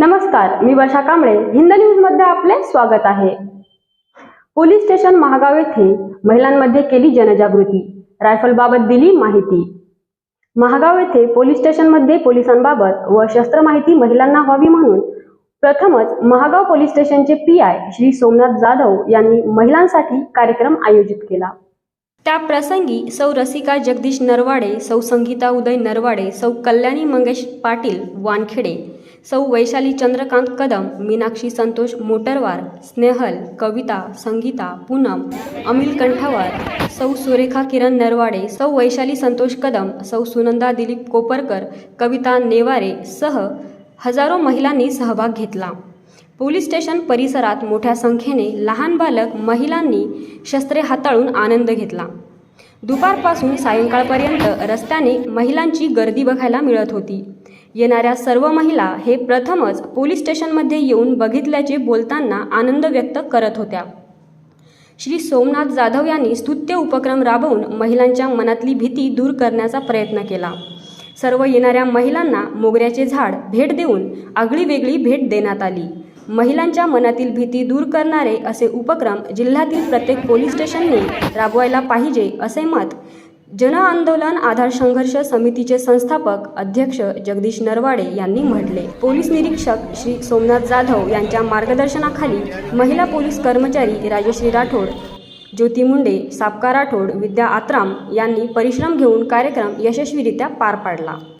नमस्कार मी वर्षा कांबळे. हिंद न्यूजमध्ये आपले स्वागत आहे. पोलीस स्टेशन महागाव येथे महिलांमध्ये केली जनजागृती. रायफलबाबत दिली माहिती. महागाव येथे पोलीस स्टेशनमध्ये पोलिसांबाबत व शस्त्र माहिती महिलांना व्हावी म्हणून प्रथमच महागाव पोलीस स्टेशनचे पी आय श्री सोमनाथ जाधव यांनी महिलांसाठी कार्यक्रम आयोजित केला. त्या प्रसंगी सौ रसिका जगदीश नरवाडे सौ संगीता उदय नरवाडे सौ कल्याणी मंगेश पाटील वानखेडे सौ वैशाली चंद्रकांत कदम मीनाक्षी संतोष मोटरवार स्नेहल कविता संगीता पूनम अमिल कंठावार सौ सुरेखा किरण नरवाडे सौ वैशाली संतोष कदम सौ सुनंदा दिलीप कोपरकर कविता नेवारे सह हजारो महिलांनी सहभाग घेतला. पोलीस स्टेशन परिसरात मोठ्या संख्येने लहान बालक महिलांनी शस्त्रे हाताळून आनंद घेतला. दुपारपासून सायंकाळपर्यंत रस्त्याने महिलांची गर्दी बघायला मिळत होती. येणाऱ्या सर्व महिला हे प्रथमच पोलीस स्टेशनमध्ये येऊन बघितल्याचे बोलताना आनंद व्यक्त करत होत्या. श्री सोमनाथ जाधव यांनी स्तुत्य उपक्रम राबवून महिलांच्या मनातली भीती दूर करण्याचा प्रयत्न केला. सर्व येणाऱ्या महिलांना मोगऱ्याचे झाड भेट देऊन आगळी वेगळी भेट देण्यात आली. महिलांच्या मनातील भीती दूर करणारे असे उपक्रम जिल्ह्यातील प्रत्येक पोलीस स्टेशनने राबवायला पाहिजे असे मत जन आंदोलन आधार संघर्ष समितीचे संस्थापक अध्यक्ष जगदीश नरवाडे यांनी म्हटले. पोलीस निरीक्षक श्री सोमनाथ जाधव यांच्या मार्गदर्शनाखाली महिला पोलीस कर्मचारी राजश्री राठोड ज्योती मुंडे सापका राठोड विद्या आत्राम यांनी परिश्रम घेऊन कार्यक्रम यशस्वीरित्या पार पाडला.